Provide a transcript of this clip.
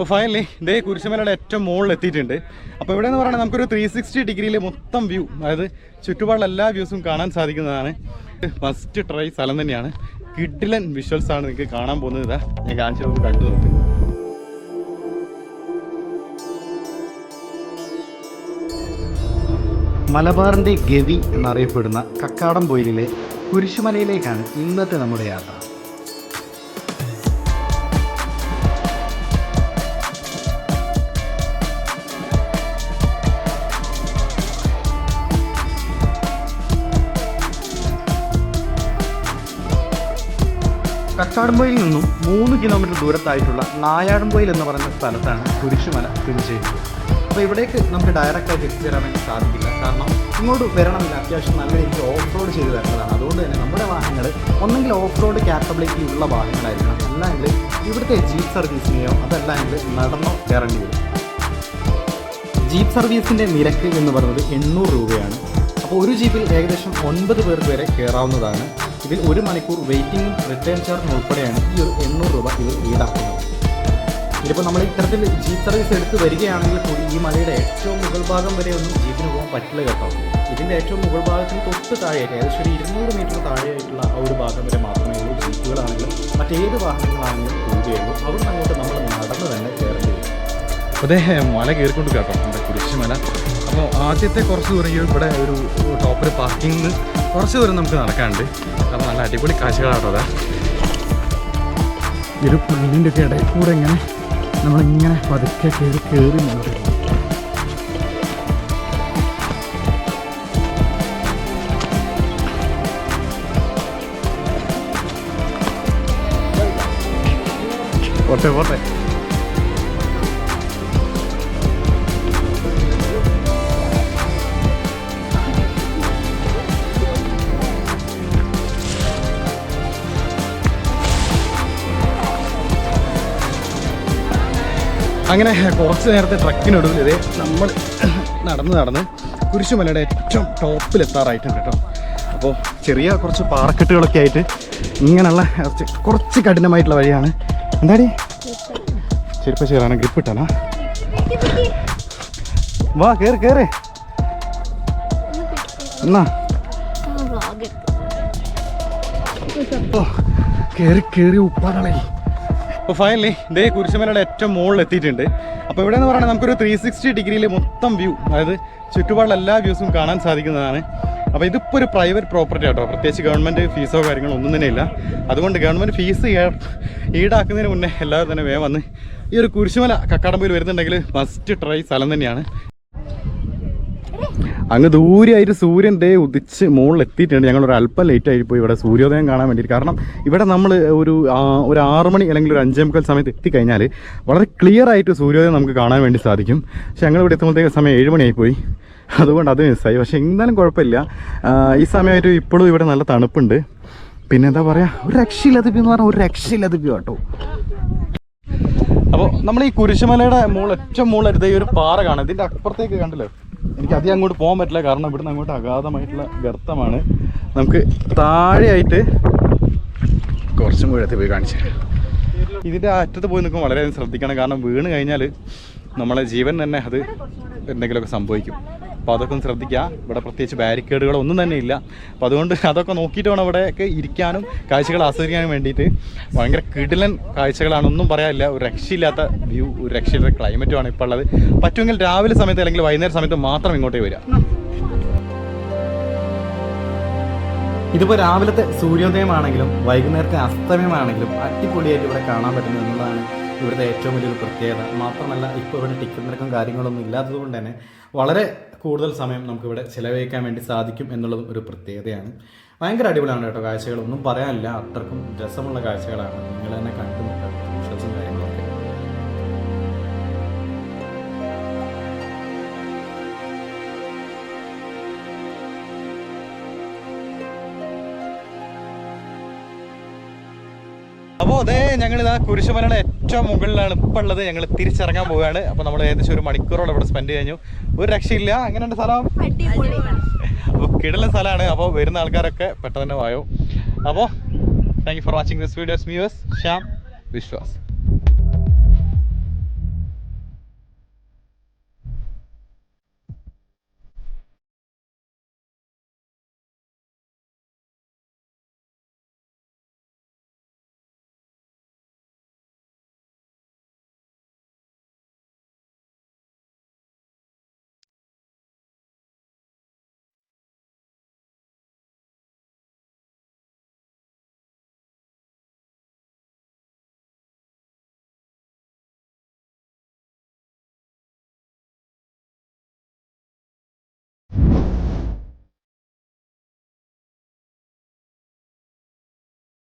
അപ്പോൾ ഫൈനലി ഇതേ കുരിശുമലയുടെ ഏറ്റവും മുകളിൽ എത്തിയിട്ടുണ്ട്. അപ്പോൾ ഇവിടെ എന്ന് പറയുന്നത് നമുക്കൊരു ത്രീ സിക്സ്റ്റി ഡിഗ്രിയിൽ മൊത്തം വ്യൂ അതായത് ചുറ്റുപാടുള്ള എല്ലാ വ്യൂസും കാണാൻ സാധിക്കുന്നതാണ്. ഫസ്റ്റ് ട്രൈ സ്ഥലം തന്നെയാണ്. കിഡിലൻ വിഷ്വൽസ് ആണ് നിങ്ങൾക്ക് കാണാൻ പോകുന്നത്. ഇതാ ഞാൻ കാണിച്ചു കണ്ടു നോക്ക്. മലബാറിന്റെ ഗവി എന്നറിയപ്പെടുന്ന കക്കാടം പോയിലെ കുരിശുമലയിലേക്കാണ് ഇന്നത്തെ നമ്മുടെ യാത്ര. കക്കാടംപൊയിൽ നിന്നും മൂന്ന് കിലോമീറ്റർ ദൂരത്തായിട്ടുള്ള നായാടുംപൊയിൽ എന്ന് പറയുന്ന സ്ഥലത്താണ് കുരിശുമല സ്ഥിതി ചെയ്യുന്നത്. അപ്പോൾ ഇവിടേക്ക് നമുക്ക് ഡയറക്റ്റായിട്ട് എത്തിച്ചേരാൻ വേണ്ടി സാധിക്കില്ല. കാരണം ഇങ്ങോട്ട് വരണമെങ്കിൽ അത്യാവശ്യം നല്ല രീതിക്ക് ഓഫ് റോഡ് ചെയ്ത് വരേണ്ടതാണ്. അതുകൊണ്ട് തന്നെ നമ്മുടെ വാഹനങ്ങൾ ഒന്നെങ്കിൽ ഓഫ് റോഡ് ക്യാപ്പബിലിറ്റി ഉള്ള വാഹനങ്ങളായിരിക്കണം. അല്ലെങ്കിൽ ഇവിടുത്തെ ജീപ്പ് സർവീസിനെയോ അതല്ലെങ്കിൽ നടന്നോ കയറേണ്ടി വരും. ജീപ്പ് സർവീസിന്റെ നിരക്ക് എന്ന് പറയുന്നത് എണ്ണൂറ് രൂപയാണ്. അപ്പോൾ ഒരു ജീപ്പിൽ ഏകദേശം ഒൻപത് പേർക്ക് വരെ കയറാവുന്നതാണ് ഇതിൽ ഒരു മണിക്കൂർ വെയിറ്റിംഗും റിട്ടേൺ ചാർജ് ഉൾപ്പെടെയാണ് ഈ ഒരു എണ്ണൂറ് രൂപ ഇത് ഈടാക്കുന്നത്. ഇതിപ്പോൾ നമ്മൾ ഇത്തരത്തിൽ ജീപ്പ് സർവീസ് എടുത്ത് വരികയാണെങ്കിൽ കൂടി ഈ മലയുടെ ഏറ്റവും മുകൾ ഭാഗം വരെ ഒന്നും ജീപ്പിന് പോകാൻ പറ്റില്ല കേട്ടോ. ഇതിന്റെ ഏറ്റവും മുകൾ ഭാഗത്തിന് തൊട്ട് താഴെയായിട്ട് ഏകദേശം ഒരു ഇരുന്നൂറ് മീറ്റർ താഴെയായിട്ടുള്ള ആ ഒരു ഭാഗം വരെ മാത്രമേ ഉള്ളൂ ജീപ്പുകളാണെങ്കിലും മറ്റേത് വാഹനങ്ങളാണെങ്കിലും പോവുകയുള്ളൂ അവിടെ അങ്ങോട്ട് നമ്മൾ നടന്ന് തന്നെ കയറേണ്ടി വരും. അതേ മല കയറിക്കൊണ്ട് കേട്ടോ നമ്മുടെ കുരിശുമല. അപ്പോൾ ആദ്യത്തെ കുറച്ച് ദൂരം ഇവിടെ ഒരു ടോപ്പിൽ പാർക്കിംഗ് കുറച്ച് ദൂരം നമുക്ക് നടക്കാനുണ്ട്. അപ്പോൾ നല്ല അടിപൊളി കാഴ്ചകളാണ് അതാ. ഒരു പുല്ലിന്റെ ഒക്കെ ഇടയിൽ കൂടെ ഇങ്ങനെ നമ്മളിങ്ങനെ പതുക്കെ കയറി കയറി മുന്നോട്ട് പോട്ടെ പോട്ടെ. അങ്ങനെ കുറച്ച് നേരത്തെ ട്രക്കിനൊടുവിൽ ഇതേ നമ്മൾ നടന്ന് നടന്ന് കുരിശുമലയുടെ ഏറ്റവും ടോപ്പിലെത്താറായിട്ടുണ്ട് കേട്ടോ. അപ്പോൾ ചെറിയ കുറച്ച് പാറക്കെട്ടുകളൊക്കെ ആയിട്ട് ഇങ്ങനെയുള്ള കുറച്ച് കുറച്ച് കഠിനമായിട്ടുള്ള വഴിയാണ്. എന്താടി? ചെരുപ്പ ചേരാണ് ഗ്രിപ്പ് ഇട്ടാനാ? വാ കയറി കയറി എന്നാ? ഓ കയറി കയറി ഉപ്പാടളേ. അപ്പോൾ ഫൈനലി ഇതേ കുരിശുമലയുടെ ഏറ്റവും മുകളിൽ എത്തിയിട്ടുണ്ട്. അപ്പോൾ ഇവിടെ എന്ന് പറയുന്നത് നമുക്കൊരു ത്രീ സിക്സ്റ്റി ഡിഗ്രിയിൽ മൊത്തം വ്യൂ അതായത് ചുറ്റുപാടുള്ള എല്ലാ വ്യൂസും കാണാൻ സാധിക്കുന്നതാണ്. അപ്പോൾ ഇതിപ്പോൾ ഒരു പ്രൈവറ്റ് പ്രോപ്പർട്ടി ആട്ടോ. പ്രത്യേകിച്ച് ഗവൺമെന്റ് ഫീസോ കാര്യങ്ങളോ ഒന്നും തന്നെ ഇല്ല. അതുകൊണ്ട് ഗവൺമെന്റ് ഫീസ് ഈടാക്കുന്നതിന് മുന്നേ എല്ലാവരും തന്നെ വേഗം വന്ന് ഈ ഒരു കുരിശുമല കക്കാടമ്പയിൽ വരുന്നുണ്ടെങ്കിൽ മസ്റ്റ് ട്രൈ സ്ഥലം തന്നെയാണ്. അങ്ങ് ദൂരെയായിട്ട് സൂര്യന്റെ ഉദിച്ച് മുകളിൽ എത്തിയിട്ടുണ്ട് ഞങ്ങൾ ഒരു അല്പം ലേറ്റ് ആയി പോയി ഇവിടെ സൂര്യോദയം കാണാൻ വേണ്ടിയിട്ട്. കാരണം ഇവിടെ നമ്മൾ ഒരു ഒരു ആറ് മണി അല്ലെങ്കിൽ ഒരു അഞ്ചേ മുക്കാൽ സമയത്ത് എത്തിക്കഴിഞ്ഞാൽ വളരെ ക്ലിയർ ആയിട്ട് സൂര്യോദയം നമുക്ക് കാണാൻ വേണ്ടി സാധിക്കും. പക്ഷെ ഞങ്ങൾ ഇവിടെ എത്തുമ്പോഴത്തേക്ക് സമയം ഏഴ് മണിയായി പോയി. അതുകൊണ്ട് അത് മിസ്സായി പക്ഷേ എന്തായാലും കുഴപ്പമില്ല. ഈ സമയമായിട്ട് ഇപ്പോഴും ഇവിടെ നല്ല തണുപ്പുണ്ട്. പിന്നെ എന്താ പറയുക ഒരു രക്ഷയില്ലാത്ത എന്ന് പറഞ്ഞാൽ ഒരു രക്ഷയില്ലാത്ത കേട്ടോ. അപ്പോൾ നമ്മൾ ഈ കുരിശുമലയുടെ മുകളിൽ ഏറ്റവും മുകളിൽ ഈ ഒരു പാറ കാണാം. ഇതിന്റെ അപ്പുറത്തേക്ക് കണ്ടല്ലോ? എനിക്ക് അധികം അങ്ങോട്ട് പോകാൻ പറ്റില്ല. കാരണം ഇവിടുന്ന് അങ്ങോട്ട് അഗാധമായിട്ടുള്ള ഗർത്തമാണ്. നമുക്ക് താഴെയായിട്ട് കുറച്ചും കൂടെ അടുത്ത് പോയി കാണിച്ചു ഇതിന്റെ അറ്റത്ത് പോയി നിൽക്കുമ്പോൾ വളരെയധികം ശ്രദ്ധിക്കണം. കാരണം വീണ് കഴിഞ്ഞാൽ നമ്മളെ ജീവൻ തന്നെ അത് എന്തെങ്കിലുമൊക്കെ സംഭവിക്കും. അപ്പോൾ അതൊക്കെ ഒന്ന് ശ്രദ്ധിക്കുക ഇവിടെ പ്രത്യേകിച്ച് ബാരിക്കേഡുകളോ ഒന്നും തന്നെ ഇല്ല. അപ്പോൾ അതുകൊണ്ട് അതൊക്കെ നോക്കിയിട്ട് വേണം ഇവിടെയൊക്കെ ഇരിക്കാനും കാഴ്ചകൾ ആസ്വദിക്കാനും വേണ്ടിയിട്ട്. ഭയങ്കര കിടിലൻ കാഴ്ചകളാണ്. ഒന്നും പറയാനില്ല. ഒരു രക്ഷയില്ലാത്ത വ്യൂ ഒരു രക്ഷയില്ലാത്ത ക്ലൈമറ്റുമാണ് ഇപ്പോൾ ഉള്ളത്. പറ്റുമെങ്കിൽ രാവിലെ സമയത്ത് അല്ലെങ്കിൽ വൈകുന്നേരം സമയത്ത് മാത്രം ഇങ്ങോട്ടേ വരിക. ഇതിപ്പോൾ രാവിലത്തെ സൂര്യോദയമാണെങ്കിലും വൈകുന്നേരത്തെ അസ്തമയമാണെങ്കിലും അടിപൊളിയായിട്ട് ഇവിടെ കാണാൻ പറ്റുന്നു എന്നുള്ളതാണ് ഇവിടുത്തെ ഏറ്റവും വലിയൊരു പ്രത്യേകത. മാത്രമല്ല ഇപ്പോൾ ഇവിടെ ടിക്കറ്റ് നിരക്കും കാര്യങ്ങളൊന്നും ഇല്ലാത്തതുകൊണ്ട് തന്നെ വളരെ കൂടുതൽ സമയം നമുക്കിവിടെ ചിലവഴിക്കാൻ വേണ്ടി സാധിക്കും എന്നുള്ളതും ഒരു പ്രത്യേകതയാണ്. ഭയങ്കര അടിപൊളിയാണ് കേട്ടോ കാഴ്ചകളൊന്നും പറയാനില്ല. അത്രക്കും രസമുള്ള കാഴ്ചകളാണ്. നിങ്ങൾ തന്നെ കണ്ടു നോക്കാം വിശ്വാസം കാര്യങ്ങളൊക്കെ അപ്പോൾ അതേ ഞങ്ങൾ ഇതാ കുരിശുമലയുടെ ഏറ്റവും മുകളിലാണ് ഇപ്പോൾ ഉള്ളത്. ഞങ്ങൾ തിരിച്ചിറങ്ങാൻ പോവുകയാണ്. അപ്പോൾ നമ്മൾ ഏകദേശം ഒരു മണിക്കൂറോളം ഇവിടെ സ്പെൻഡ് കഴിഞ്ഞു. ഒരു രക്ഷയില്ല. അങ്ങനെയുണ്ട് സ്ഥലം? അപ്പോൾ കിടല സ്ഥലമാണ്. അപ്പോൾ വരുന്ന ആൾക്കാരൊക്കെ പെട്ടെന്ന് തന്നെ വായോ. അപ്പോൾ thank you for watching this videos viewers Shyam Viswas.